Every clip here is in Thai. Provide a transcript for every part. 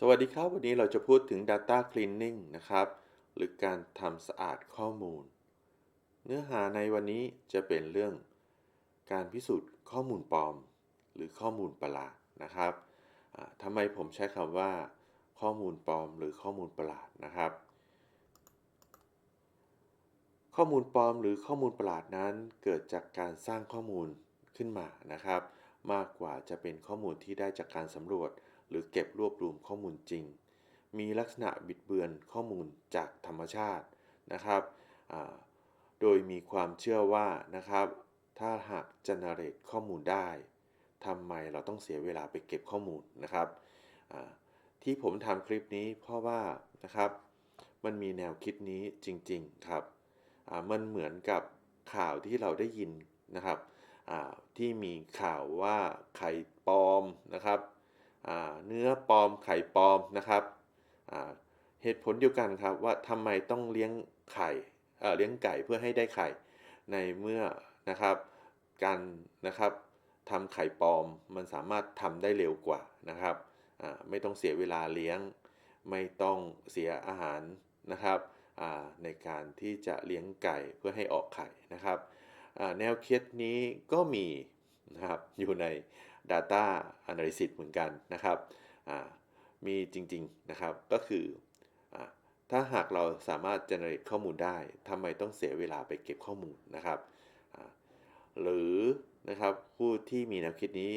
สวัสดีครับ วันนี้เราจะพูดถึง Data Cleaning นะครับ หรือการทำสะอาดข้อมูล เนื้อหาในวันนี้จะเป็นเรื่อง การพิสูจน์ข้อมูลปลอม หรือข้อมูลประหลาดนะครับทำไมผมใช้คำว่า ข้อมูลปลอม หรือข้อมูลประหลาดนะครับ ข้อมูลปลอมหรือข้อมูลประหลาดนั้น เกิดจากการสร้างข้อมูลขึ้นมานะครับ มากกว่าจะเป็นข้อมูลที่ได้จากการสำรวจ หรือเก็บรวบรวมข้อมูลจริง มีลักษณะบิดเบือนข้อมูลจากธรรมชาตินะครับ โดยมีความเชื่อว่านะครับ ถ้าหาก generate ข้อมูลได้ทำไมเราต้องเสียเวลาไปเก็บข้อมูลนะครับที่ผมทำคลิปนี้เพราะว่านะครับมันมีแนวคิดนี้จริงๆครับมันเหมือนกับข่าวที่เราได้ยินนะครับที่มีข่าวว่าไข่ปลอมนะครับ เนื้อปลอมไข่ปลอมนะครับเหตุผลเดียวกันครับว่าทำไมต้องเลี้ยงไข่เลี้ยงไก่เพื่อให้ได้ไข่ในเมื่อนะครับการนะครับทำไข่ปลอมมันสามารถทำได้เร็วกว่านะครับไม่ต้องเสียเวลาเลี้ยง ไม่ต้องเสียอาหารนะครับในการที่จะเลี้ยงไก่เพื่อให้ออกไข่นะครับแนวคิดนี้ก็มีนะครับอยู่ใน Data Analysis เหมือนกันนะครับมีจริงๆนะครับก็คืออถ้าหากเราสามารถ generate ข้อมูลได้ทำไมต้องเสียเวลาไปเก็บข้อมูลนะครับหรือนะครับผู้ที่มีแนวคิดนี้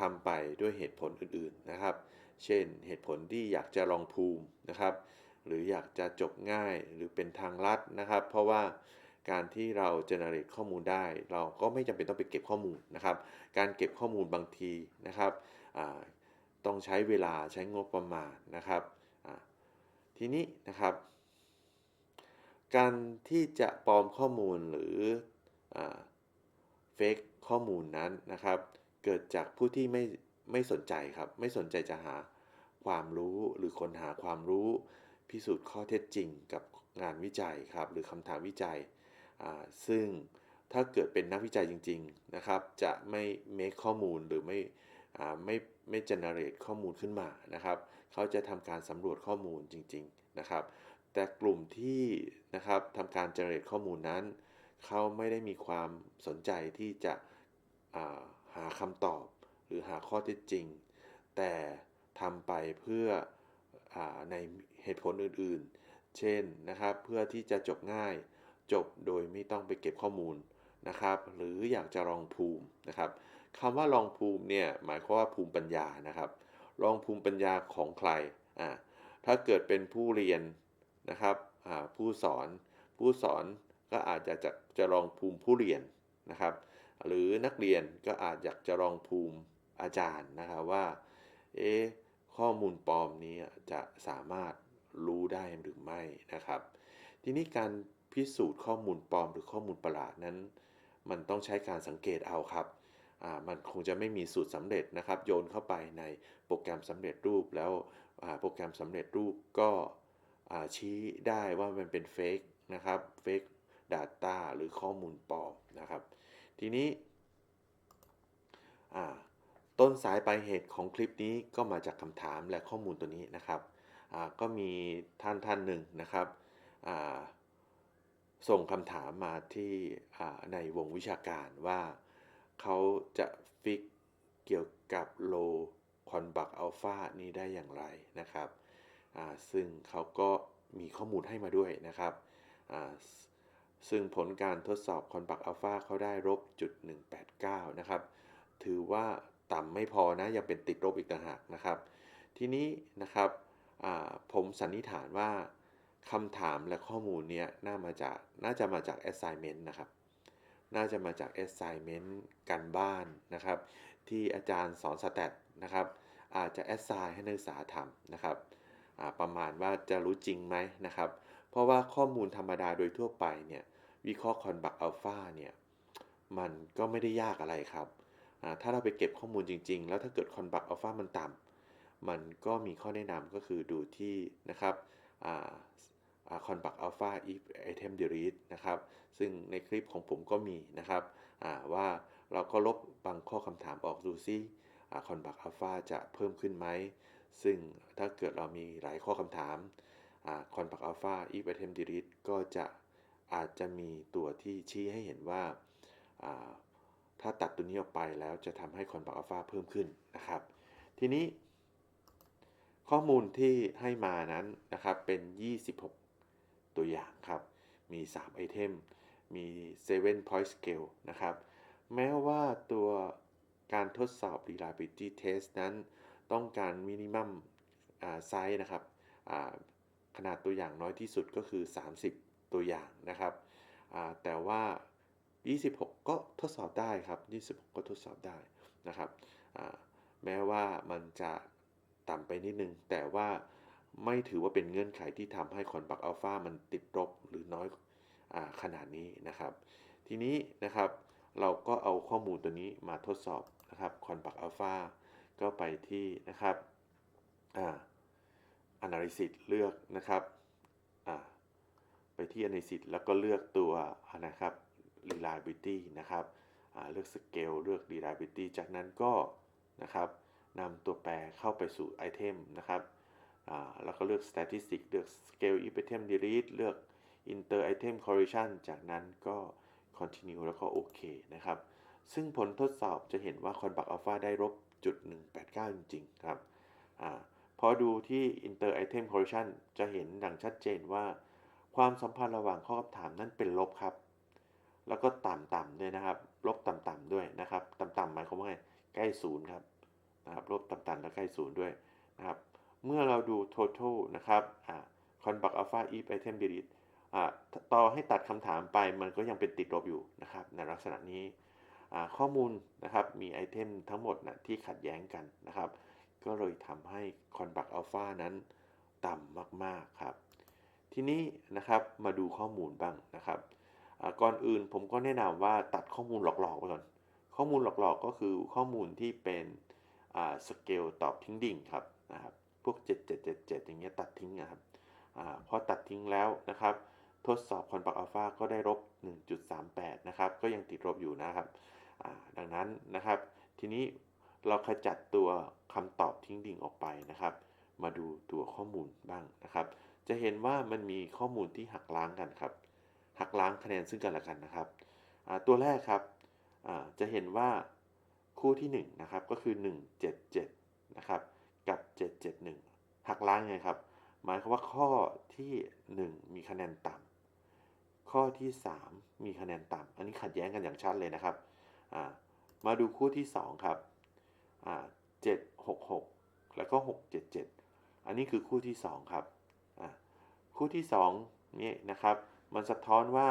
ทำไปด้วยเหตุผลอื่นๆนะครับ เช่นเหตุผลที่อยากจะลองภูมินะครับ หรืออยากจะจบง่ายหรือเป็นทางลัดนะครับ เพราะว่า การที่เรา generate ข้อมูลได้ เราก็ไม่จำเป็นต้องไปเก็บข้อมูลนะครับ การเก็บข้อมูลบางทีนะครับต้องใช้เวลาใช้งบประมาณนะครับทีนี้นะครับ การที่จะปลอมข้อมูลหรือเฟกข้อมูลนั้นนะครับ เกิดจากผู้ที่ไม่ไม่สนใจครับ ไม่สนใจจะหาความรู้หรือค้นหาความรู้ พิสูจน์ข้อเท็จจริงกับงานวิจัยครับ หรือคำถามวิจัย ซึ่งถ้าเกิดเป็นนักวิจัยจริงๆนะครับจะไม่ make ข้อมูลหรือไม่ไม่ไม่ generate ข้อมูลขึ้นมานะครับเขาจะทำการสำรวจข้อมูลจริงๆนะครับ แต่กลุ่มที่นะครับทำการ generate ข้อมูลนั้นเขาไม่ได้มีความสนใจที่จะาหาคำตอบ หรือหาข้อเท็จจริง แต่ทำไปเพื่ออในเหตุผลอื่นๆ เช่นนะครับเพื่อที่จะจบง่าย จบโดยไม่ต้องไปเก็บข้อมูลนะครับหรืออยากจะลองภูมินะครับคำว่าลองภูมิเนี่ยหมายความว่าภูมิปัญญานะครับลองภูมิปัญญาของใครอ่าถ้าเกิดเป็นผู้เรียนนะครับอ่าผู้สอน ผู้สอนก็อาจจะจะจะลองภูมิผู้เรียนนะครับ หรือนักเรียนก็อาจอยากจะลองภูมิอาจารย์นะครับว่าเอ๊ะข้อมูลปลอมนี้จะสามารถรู้ได้หรือไม่นะครับ ทีนี้การ พิสูจน์ข้อมูลปลอมหรือข้อมูลประหลาดนั้น มันต้องใช้การสังเกตเอาครับมันคงจะไม่มีสูตรสำเร็จนะครับ โยนเข้าไปในโปรแกรมสำเร็จรูปแล้วโปรแกรมสำเร็จรูปก็ชี้ได้ว่ามันเป็นเฟกนะครับเฟก Data หรือข้อมูลปลอมนะครับ ทีนี้ต้นสายปลายเหตุของคลิปนี้ก็มาจากคำถามและข้อมูลตัวนี้นะครับก็มีท่านท่านหนึ่งนะครับ ส่งคำถามมาที่ในวงวิชาการว่าเขาจะฟิกเกี่ยวกับโลคอนบักอัลฟานี้ได้อย่างไรนะครับซึ่งเขาก็มีข้อมูลให้มาด้วยนะครับ ซึ่งผลการทดสอบคอนบักอัลฟาเขาได้ลบจุด189 นะครับ ถือว่าต่ำไม่พอนะยังเป็นติดลบอีกต่างหากนะครับ ทีนี้นะครับผมสันนิษฐานว่า คำถามและข้อมูลเนี้ยน่ามาจากน่าจะมาจาก assignment นะครับ น่าจะมาจาก assignment กันบ้านนะครับ ที่อาจารย์สอนสแตทนะครับ อาจจะ assign ให้นักศึกษาทำนะครับประมาณว่าจะรู้จริงไหมนะครับ เพราะว่าข้อมูลธรรมดาโดยทั่วไปเนี่ยวิเคราะห์คอนบักอัลฟาเนี่ยมันก็ไม่ได้ยากอะไรครับถ้าเราไปเก็บข้อมูลจริง ๆ แล้วถ้าเกิดคอนบักอัลฟามันต่ำมันก็มีข้อแนะนำก็คือดูที่นะครับ คอนบักอัลฟา if item delete นะครับซึ่งในคลิปของผมก็มีนะครับว่าเราก็ลบบางข้อคำถามออกดูซิคอนบักอัลฟาจะเพิ่มขึ้นไหม ซึ่งถ้าเกิดเรามีหลายข้อคำถามคอนปักอัลฟา if item delete ก็จะอาจจะมีตัวที่ชี้ให้เห็นว่าถ้าตัดตัวนี้ออกไปแล้วจะทำให้คอนปักอัลฟาเพิ่มขึ้นนะครับ ทีนี้ข้อมูลที่ให้มานั้นนะครับเป็น 26 ตัวอย่างครับ มี 3 ไอเทม มี 7 point scale นะครับ แม้ว่าตัวการทดสอบ reliability test นั้น ต้องการ minimum size นะครับ ขนาดตัวอย่างน้อยที่สุดก็คือ 30 ตัวอย่างนะครับ แต่ว่า 26 ก็ทดสอบได้ครับ 26 ก็ทดสอบได้นะครับ แม้ว่ามันจะต่ำไปนิดนึง แต่ว่า ไม่ถือว่าเป็นเงื่อนไขที่ทำให้คอนบักอัลฟามันติดลบหรือน้อยอขนาดนี้นะครับ ทีนี้นะครับเราก็เอาข้อมูลตัวนี้มาทดสอบนะครับคอนบักอัลฟาก็ไปที่นะครับอ่า analysis เลือกนะครับอ่าไปที่ analysis แล้วก็เลือกตัวนะครับ reliability นะครับเลือก scale เลือก reliability จากนั้นก็นะครับนำตัวแปรเข้าไปสู่ไอเทมนะครับ แล้วก็เลือก statistic เลือก scale item delete เลือก inter item correlation จากนั้นก็ continue แล้วก็โอเคนะครับ ซึ่งผลทดสอบจะเห็นว่า conbac alpha ได้ลบจุด189 จริง ๆ ครับอพอดูที่ inter item correlation จะเห็นดังชัดเจนว่า ความสัมพันธ์ระหว่างข้อคำถามนั้นเป็นลบครับ แล้วก็ต่ำๆด้วยนะครับ ลบต่ำๆด้วยนะครับ ต่ำๆหมายความว่าไง ใกล้ศูนย์ครับนะครับ ลบต่ำๆและใกล้ศูนย์ด้วยนะครับ เมื่อเราดู total นะครับอ่า conbac alpha if item delete อ่าต่อให้ตัดคำถามไปมันก็ยังเป็นติดลบอยู่นะครับ ในลักษณะนี้ข้อมูลนะครับมีไอเทมทั้งหมดนะที่ขัดแย้งกันนะครับ ก็เลยทำให้คอนบักอัลฟานั้นต่ำมากๆครับ ทีนี้นะครับมาดูข้อมูลบ้างนะครับก่อนอื่นผมก็แนะนำว่าตัดข้อมูลหลอกๆไปก่อน ข้อมูลหลอกๆก็คือข้อมูลที่เป็นสเกลตอบทิ้งดิ่งครับนะครับ วก 7777 อย่างเงี้ยตัดทิ้งนะครับอพอตัดทิ้งแล้วนะครับ ทดสอบคอนบักอัลฟาก็ได้ลบ 1.38 นะครับ ก็ยังติดลบอยู่นะครับดังนั้นนะครับ ทีนี้เราขจัดตัวคำตอบทิ้งดิ่งออกไปนะครับ มาดูตัวข้อมูลบ้างนะครับ จะเห็นว่ามันมีข้อมูลที่หักล้างกันครับ หักล้างคะแนนซึ่งกันและกันนะครับ ตัวแรกครับจะเห็นว่าคู่ที่1นะครับก็คือ 177 นะครับ กับ 771 หักล้างไงครับ หมายความว่าข้อที่ 1 มีคะแนนต่ำข้อที่ 3 มีคะแนนต่ำอันนี้ขัดแย้งกันอย่างชัดเลยนะครับ มาดูคู่ที่ 2 ครับ 766 แล้วก็ 677 อันนี้คือคู่ที่ 2 ครับ คู่ที่ 2 นี่นะครับ มันสะท้อนว่า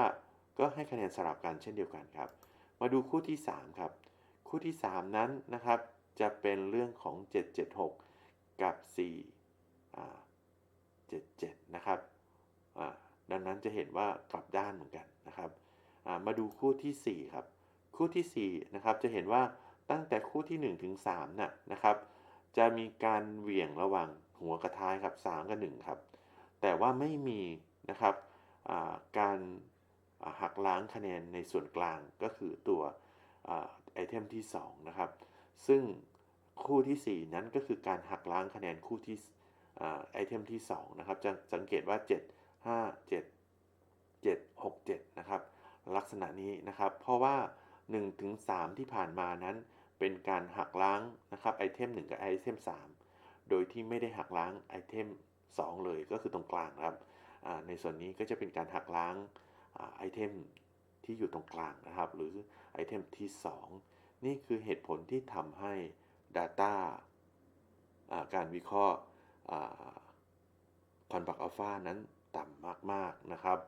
ก็ให้คะแนนสลับกันเช่นเดียวกันครับ มาดูคู่ที่ 3 ครับ คู่ที่ 3 นั้นนะครับจะเป็นเรื่องของ 776 กับ4 77 นะครับดังนั้นจะเห็นว่ากลับด้านเหมือนกันนะครับมาดูคู่ที่ 4 ครับ คู่ที่4นะครับจะเห็นว่าตั้งแต่คู่ที่1ถึง3น่ะนะครับ จะมีการเหวี่ยงระหว่างหัวกับท้ายครับ3กับ1ครับแต่ว่าไม่มีนะครับการหักล้างคะแนนในส่วนกลางก็คือตัวไอเทมที่2นะครับซึ่ง คู่ที่ 4 นั้นก็คือการหักล้างคะแนนคู่ที่ไอเทมที่ 2 นะครับ จะสังเกตว่า 7 5 7 7 6 7 นะครับ ลักษณะนี้นะครับ เพราะว่า 1-3 ที่ผ่านมานั้น เป็นการหักล้างนะครับไอเทม 1 กับไอเทม 3 โดยที่ไม่ได้หักล้างไอเทม 2 เลยก็คือตรงกลางครับ ในส่วนนี้ก็จะเป็นการหักล้างไอเทมที่อยู่ตรงกลางนะครับ หรือไอเทมที่ 2 นี่คือเหตุผลที่ทำให้ Data การวิเคราะห์คอนบักอัลฟานั้นต่ำมากๆนะครับ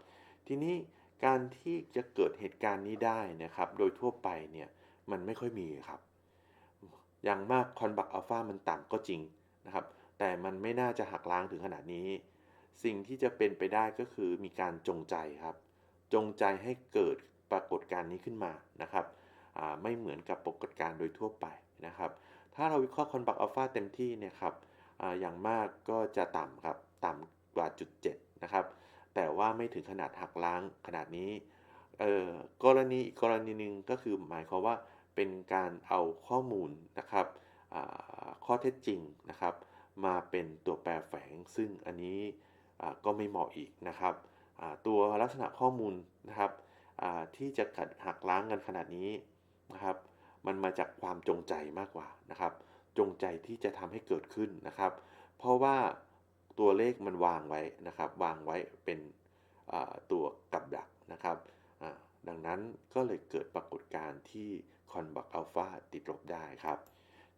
ทีนี้การที่จะเกิดเหตุการณ์นี้ได้นะครับ โดยทั่วไปเนี่ยมันไม่ค่อยมีครับ อย่างมากคอนบักอัลฟามันต่ำก็จริงนะครับ แต่มันไม่น่าจะหักล้างถึงขนาดนี้ สิ่งที่จะเป็นไปได้ก็คือมีการจงใจครับ จงใจให้เกิดปรากฏการณ์นี้ขึ้นมานะครับไม่เหมือนกับปรากฏการณ์โดยทั่วไปนะครับ ถ้าเราวิเคราะห์คอนบักอัลฟาเต็มที่เนี่ยครับออย่างมากก็จะต่ำครับ ต่ำกว่าจุด7นะครับ แต่ว่าไม่ถึงขนาดหักล้างขนาดนี้ เอ่อกรณีอีกกรณีหนึ่งก็คือหมายความว่าเป็นการเอาข้อมูลนะครับข้อเท็จจริงนะครับ มาเป็นตัวแปรแฝง ซึ่งอันนี้ก็ไม่เหมาะอีกนะครับตัวลักษณะข้อมูลนะครับที่จะกัดหักล้างกันขนาดนี้นะครับ มันมาจากความจงใจมากกว่านะครับ จงใจที่จะทำให้เกิดขึ้นนะครับ เพราะว่าตัวเลขมันวางไว้นะครับ วางไว้เป็นตัวกับดักนะครับ ดังนั้นก็เลยเกิดปรากฏการณ์ที่คอนบักอัลฟาติดลบได้ครับ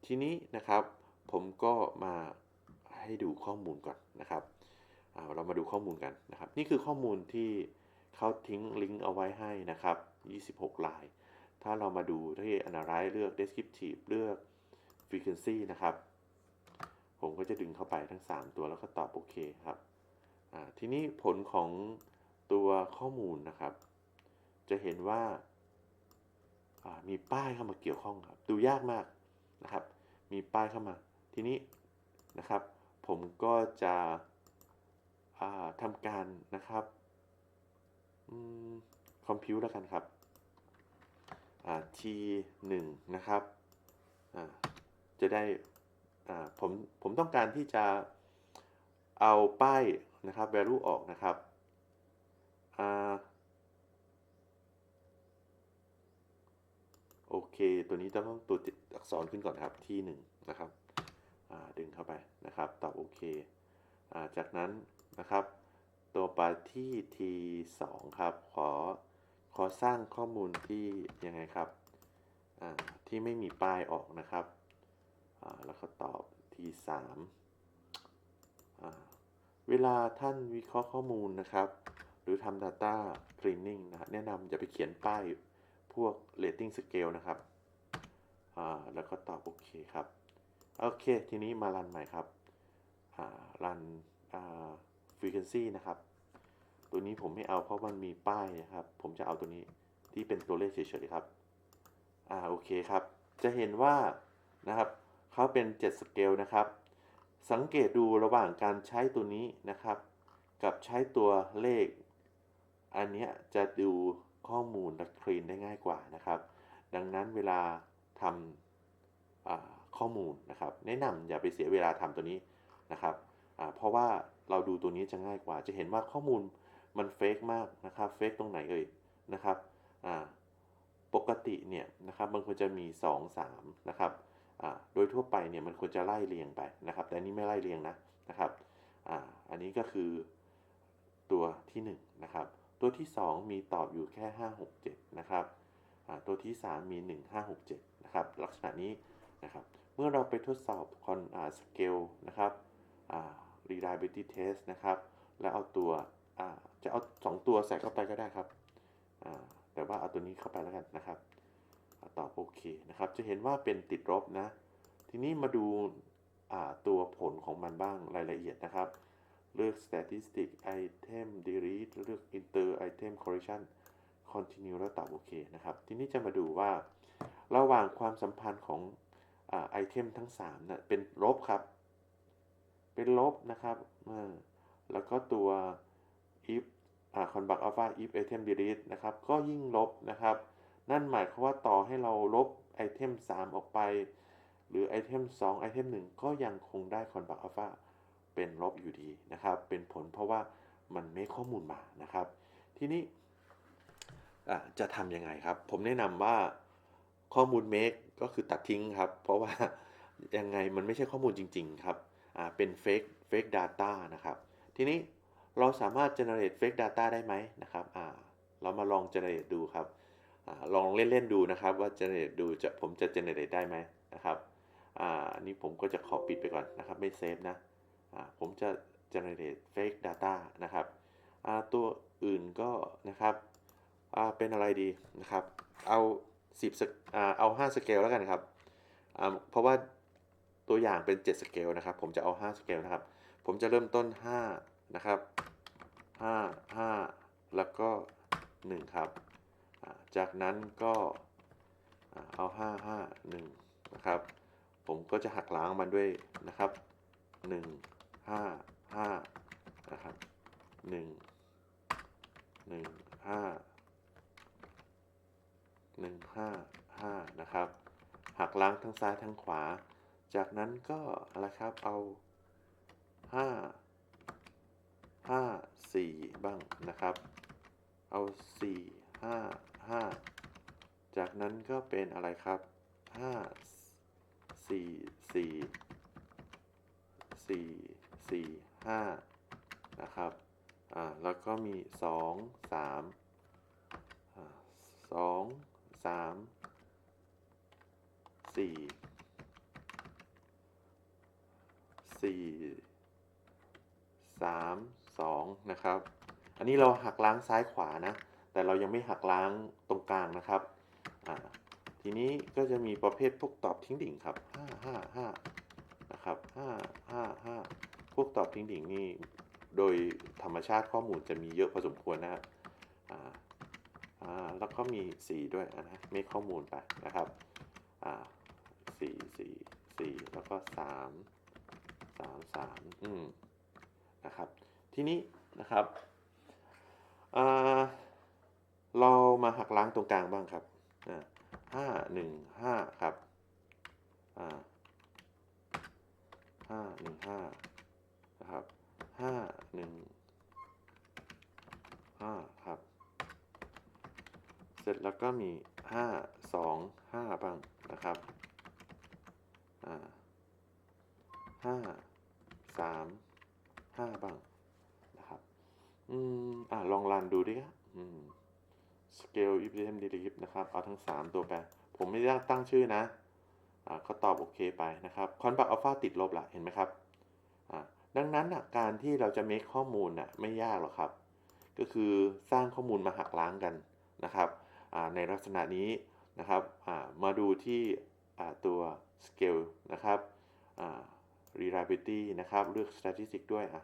ทีนี้นะครับผมก็มาให้ดูข้อมูลก่อนนะครับเรามาดูข้อมูลกันนะครับ นี่คือข้อมูลที่เขาทิ้งลิงก์เอาไว้ให้นะครับ 26 ลาย ถ้าเรามาดูที่ Analyze เลือก Descriptive เลือก Frequency นะครับ ผมก็จะดึงเข้าไปทั้ง 3 ตัวแล้วก็ตอบโอเคครับ ทีนี้ผลของตัวข้อมูลนะครับ จะเห็นว่ามีป้ายเข้ามาเกี่ยวข้องครับ ดูยากมากนะครับ มีป้ายเข้ามา ทีนี้นะครับ ผมก็จะทำการนะครับคอมพิวต์แล้วกันครับ t 1 นะครับจะได้ผมผมต้องการที่จะเอาป้ายนะครับ value ออกนะครับอโอเค ตัวนี้ต้องตัวอักษรขึ้นก่อนครับที่1นะครับดึงเข้าไปนะครับตอบโอเคอาจากนั้นนะครับ ตัวไปที่ t 2ครับ ขอ ขอสร้างข้อมูลที่ยังไงครับที่ไม่มีป้ายออกนะครับ แล้วก็ตอบ t 3อ่าเวลาท่านวิเคราะห์ข้อมูลนะครับ หรือทำ data cleaning นะแนะนำอย่าไปเขียนป้ายพวก rating scale นะครับ แล้วก็ตอบโอเคครับ โอเค ทีนี้มารันใหม่ครับรันอ่า frequency นะครับ ตัวนี้ผมไม่เอาเพราะมันมีป้ายนะครับ ผมจะเอาตัวนี้ที่เป็นตัวเลขเฉยๆครับ อ่าโอเคครับ จะเห็นว่านะครับเขาเป็น 7 สเกลนะครับ สังเกตดูระหว่างการใช้ตัวนี้นะครับ กับใช้ตัวเลข อันนี้จะดูข้อมูลและคลีนได้ง่ายกว่านะครับ ดังนั้นเวลาทำข้อมูลนะครับ แนะนำอย่าไปเสียเวลาทำตัวนี้นะครับเพราะว่าเราดูตัวนี้จะง่ายกว่า จะเห็นว่าข้อมูล มันเฟกมากนะครับเฟกตรงไหนเอ่ยนะครับปกติเนี่ยนะครับมันควรจะมี 2 3นะครับโดยทั่วไปเนี่ยมันควรจะไล่เรียงไปนะครับ แต่นนี้ไม่ไล่เรียงนะนะครับออันนี้ก็คือตัวที่1นะครับตัวที่ 2 มีตอบอยู่แค่ 5 6 7นะครับตัวที่ 3 มี 1 5 6 7นะครับลักษณะนี้นะครับเมื่อเราไปทดสอบคอนสเกลนะครับ reliability test นะครับ แล้วเอาตัว จะเอา 2 ตัวใส่เข้าไปก็ได้ครับ แต่ว่าเอาตัวนี้เข้าไปแล้วกันนะครับตอบโอเคนะครับ จะเห็นว่าเป็นติดลบนะ ทีนี้มาดูตัวผลของมันบ้างรายละเอียดนะครับ เลือก statistic item delete เลือก inter item correction continue แล้วตอบโอเคนะครับ ทีนี้จะมาดูว่า ระหว่างความสัมพันธ์ของไอเทมทั้ง3นะเป็นลบครับ เป็นลบนะครับ แล้วก็ตัว if คอนบักอัลฟา if item delete นะครับก็ยิ่งลบนะครับ นั่นหมายความว่าต่อให้เราลบไอเทม3 ออกไป หรือไอเทม2ไอเทม1 ก็ยังคงได้คอนบักอัลฟาเป็นลบอยู่ดีนะครับ เป็นผลเพราะว่ามันไม่ข้อมูลมานะครับ ทีนี้จะทำยังไงครับ ผมแนะนำว่าข้อมูล make ก็คือตัดทิ้งครับ เพราะว่ายังไงมันไม่ใช่ข้อมูลจริง ๆ ครับเป็น fake fake data นะครับ ทีนี้ เราสามารถ generate fake data ได้ไหมนะครับอ่าเรามาลอง generate ดูครับอลองเล่น ๆ ดูนะครับว่า generate ดูจะผมจะ generate ได้ไหมนะครับอันนี้ผมก็จะขอปิดไปก่อนนะครับ ไม่เซฟนะอ่าผมจะ generate fake data นะครับตัวอื่นก็นะครับอ่าเป็นอะไรดีนะครับ เอา10เอา5สเกลแล้วกันครับอ่าเพราะว่าตัวอย่างเป็น7สเกลนะครับ ผมจะเอา5สเกลนะครับ ผมจะเริ่มต้น 5 นะครับ 5 5 แล้วก็ 1 ครับ จากนั้นก็เอา 5 5 1 นะครับ ผมก็จะหักล้างมันด้วยนะครับ 1 5 5 นะครับ 1 1 5 1 5 5 นะครับ หักล้างทั้งซ้ายทั้งขวา จากนั้นก็อะไรครับเอาห้าห้าสี่บ้างนะครับ เอาสี่ห้าห้าจากนั้นก็เป็นอะไรครับห้าสี่สี่สี่สี่ห้านะครับ อ่า แล้วก็มีสองสามอ่าสองสามสี่สี่สาม สองนะครับ อันนี้เราหักล้างซ้ายขวานะ แต่เรายังไม่หักล้างตรงกลางนะครับทีนี้ก็จะมีประเภทพวกตอบทิ้งดิ่งครับห้าห้าห้านะครับห้าห้าห้าพวกตอบทิ้งดิ่งนี่โดยธรรมชาติข้อมูลจะมีเยอะพอสมควรนะครับแล้วก็มีสีด้วยนะไม่ข้อมูลไปนะครับสี่สี่สี่แล้วก็สามสามสามอืมนะครับ ทีนี้นะครับเรามาหักล้างตรงกลางบ้างครับห้าหนึ่งห้าครับห้าหนึ่งห้านะครับห้าหนึ่งห้าครับ เสร็จแล้วก็มีห้าสองห้าบ้างนะครับห้าสามห้าบ้าง อืม อ่าลองรันดูดิครับอืม scale if delete นะครับ เอาทั้ง 3 ตัวไป ผมไม่ได้ตั้งชื่อนะ อ่าเขาตอบโอเคไปนะครับคอนบักอัลฟาติดลบละเห็นไหมครับ อ่า ดังนั้นนะการที่เราจะ make ข้อมูลนะไม่ยากหรอกครับ ก็คือสร้างข้อมูลมาหักล้างกันนะครับ อ่า ในลักษณะนี้นะครับ อ่า มาดูที่อ่าตัว scale นะครับ อ่า reliability นะครับ เลือก statistic ด้วยอะ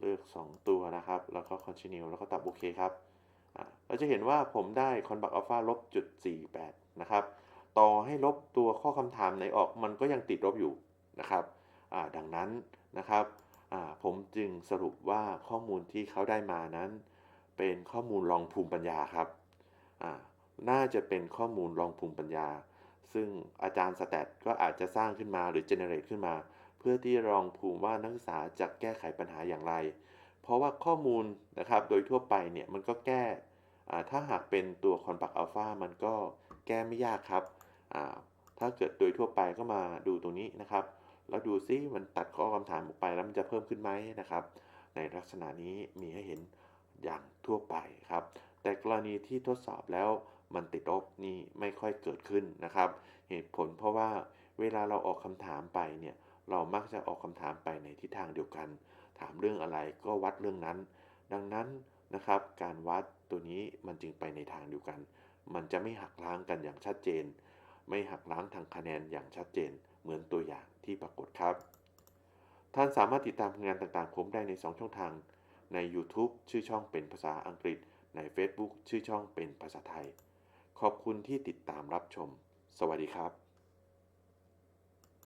เลือก 2 ตัวนะครับ แล้วก็ continue แล้วก็ตอบโอเคครับ เราจะเห็นว่าผมได้ convert alpha ลบจุด48 นะครับ ต่อให้ลบตัวข้อคำถามไหนออกมันก็ยังติดลบอยู่นะครับ ดังนั้นนะครับ ผมจึงสรุปว่าข้อมูลที่เขาได้มานั้น เป็นข้อมูลรองภูมิปัญญาครับน่าจะเป็นข้อมูลรองภูมิปัญญา ซึ่งอาจารย์สแตทก็อาจจะสร้างขึ้นมาหรือ generate ขึ้นมา เพื่อที่รองภูมิว่านักศึกษาจะแก้ไขปัญหาอย่างไร เพราะว่าข้อมูลนะครับโดยทั่วไปเนี่ยมันก็แก้ถ้าหากเป็นตัวคอนปักอัลฟามันก็แก้ไม่ยากครับ ถ้าเกิดโดยทั่วไปก็มาดูตรงนี้นะครับ แล้วดูซิมันตัดข้อคำถามออกไปแล้วมันจะเพิ่มขึ้นไหมนะครับ ในลักษณะนี้มีให้เห็นอย่างทั่วไปครับ แต่กรณีที่ทดสอบแล้วมันติดลบนี่ไม่ค่อยเกิดขึ้นนะครับ เหตุผลเพราะว่าเวลาเราออกคำถามไปเนี่ย เรามักจะออกคำถามไปในทิศทางเดียวกัน ถามเรื่องอะไรก็วัดเรื่องนั้น ดังนั้นนะครับ การวัดตัวนี้มันจึงไปในทางเดียวกัน มันจะไม่หักล้างกันอย่างชัดเจน ไม่หักล้างทางคะแนนอย่างชัดเจน เหมือนตัวอย่างที่ปรากฏครับ ท่านสามารถติดตามงานต่างๆ ผมได้ใน 2 ช่องทาง ใน YouTube ชื่อช่องเป็นภาษาอังกฤษ ใน Facebook ชื่อช่องเป็นภาษาไทย ขอบคุณที่ติดตามรับชม สวัสดีครับ